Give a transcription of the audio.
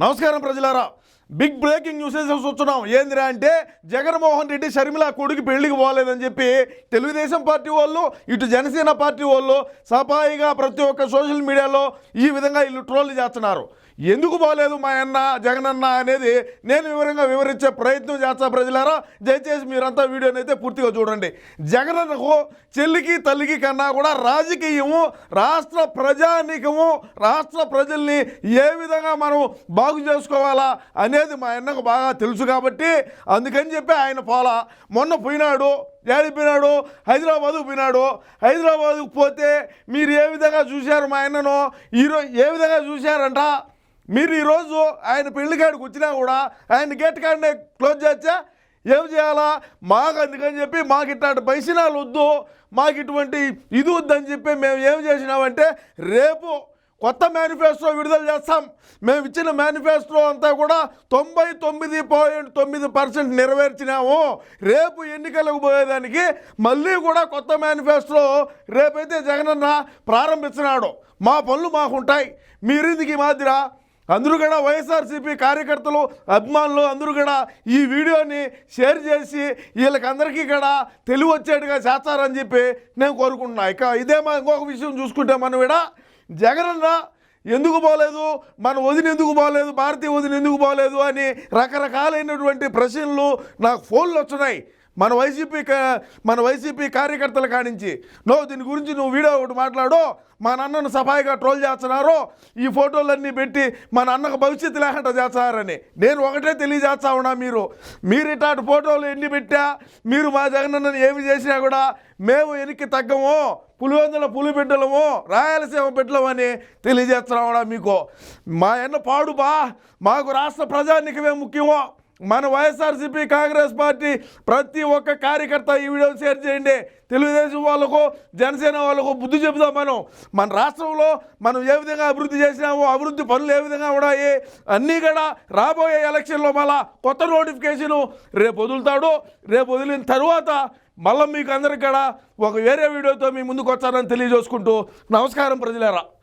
నమస్కారం ప్రజలారా. Big breaking news చూస్తున్నాం? ఏందిరా అంటే జగన్మోహన్ రెడ్డి షర్మిల కొడుకు పెళ్ళికి పోలేదని చెప్పి తెలుగుదేశం పార్టీ వాళ్ళు ఇటు జనసేన పార్టీ వాళ్ళు సఫాయిగా ప్రతి ఒక్క సోషల్ మీడియాలో ఈ విధంగా వీళ్ళు ట్రోల్ చేస్తున్నారు. ఎందుకు పోలేదు మా అన్న జగనన్న అనేది నేను వివరంగా వివరించే ప్రయత్నం చేస్తా ప్రజలారా. దయచేసి మీరంతా వీడియోని అయితే పూర్తిగా చూడండి. జగనన్నకు చెల్లికి తల్లికి కన్నా కూడా రాజకీయము రాష్ట్ర ప్రజానీకము రాష్ట్ర ప్రజల్ని ఏ విధంగా మనం బాగు చేసుకోవాలా అనేది మా అన్నకు బాగా తెలుసు కాబట్టి అందుకని చెప్పి ఆయన పోలా. మొన్న పోయినాడు ఏడిపోయినాడు హైదరాబాదుకు పోయినాడు. హైదరాబాద్కు పోతే మీరు ఏ విధంగా చూశారు మా ఆయనను ఈరోజు ఏ విధంగా చూశారంట? మీరు ఈరోజు ఆయన పెళ్ళికాడికి వచ్చినా కూడా ఆయన గేట్ కాడనే క్లోజ్ చేస్తే ఏం చేయాలా? మాకు అందుకని చెప్పి మాకు ఇట్లాంటి పైసనాలు వద్దు మాకు ఇటువంటి ఇది వద్దని చెప్పి మేము ఏం చేసినామంటే రేపు కొత్త మేనిఫెస్టో విడుదల చేస్తాం. మేము ఇచ్చిన మేనిఫెస్టో అంతా కూడా తొంభై తొమ్మిది పాయింట్ తొమ్మిది పర్సెంట్ నెరవేర్చినాము. రేపు ఎన్నికలకు పోయేదానికి మళ్ళీ కూడా కొత్త మేనిఫెస్టో రేపైతే జగనన్న ప్రారంభించినాడు మా పనులు మాకుంటాయి. మీరిందికి మాదిర అందరూ కూడా వైఎస్ఆర్సీపీ కార్యకర్తలు అభిమానులు అందరూ కూడా ఈ వీడియోని షేర్ చేసి వీళ్ళకి అందరికీ కూడా తెలివి వచ్చేట్టుగా చేస్తారని చెప్పి నేను కోరుకుంటున్నాను ఇక ఇదే మా ఇంకొక విషయం చూసుకుంటే మనం కూడా జగనన్న ఎందుకు పోలేదు మన వదిన ఎందుకు పోలేదు భారతీయ వదిన ఎందుకు పోలేదు అని రకరకాలైనటువంటి ప్రశ్నలు నాకు ఫోన్లు వచ్చినాయి మన వైసీపీ మన వైసీపీ కార్యకర్తల కానించి. నో దీని గురించి నువ్వు వీడియో ఒకటి మాట్లాడు మా నాన్నను సఫాయిగా ట్రోల్ చేస్తున్నారు ఈ ఫోటోలన్నీ పెట్టి మా నాన్నకు భవిష్యత్తు లేకుండా చేస్తారని. నేను ఒకటే తెలియజేస్తా ఉన్నా మీరు. మీరు ఇట్లాంటి ఫోటోలు ఎన్ని పెట్టా మీరు మా జగనన్నని ఏమి చేసినా కూడా మేము వెనక్కి తగ్గము పులివెందుల పులి బిడ్డలము రాయలసీమ బిడ్డలమని తెలియజేస్తున్నాం మీకు. మా అన్న పాడు బా మాకు రాష్ట్ర ప్రజానికమే ముఖ్యమో. మన వైఎస్ఆర్సీపీ కాంగ్రెస్ పార్టీ ప్రతి ఒక్క కార్యకర్త ఈ వీడియో షేర్ చేయండి. తెలుగుదేశం వాళ్ళకు జనసేన వాళ్ళకు బుద్ధి చెబుదాం మనం. మన రాష్ట్రంలో మనం ఏ విధంగా అభివృద్ధి చేసినామో అభివృద్ధి పనులు ఏ విధంగా ఉన్నాయి అన్నీ కూడా రాబోయే ఎలక్షన్లో మళ్ళా కొత్త నోటిఫికేషను రేపు వదులుతాడు. రేపు వదిలిన తర్వాత మళ్ళీ మీకు అందరికి కూడా ఒక వేరే వీడియోతో మీ ముందుకు వచ్చారని తెలియజేసుకుంటూ నమస్కారం ప్రజలారా.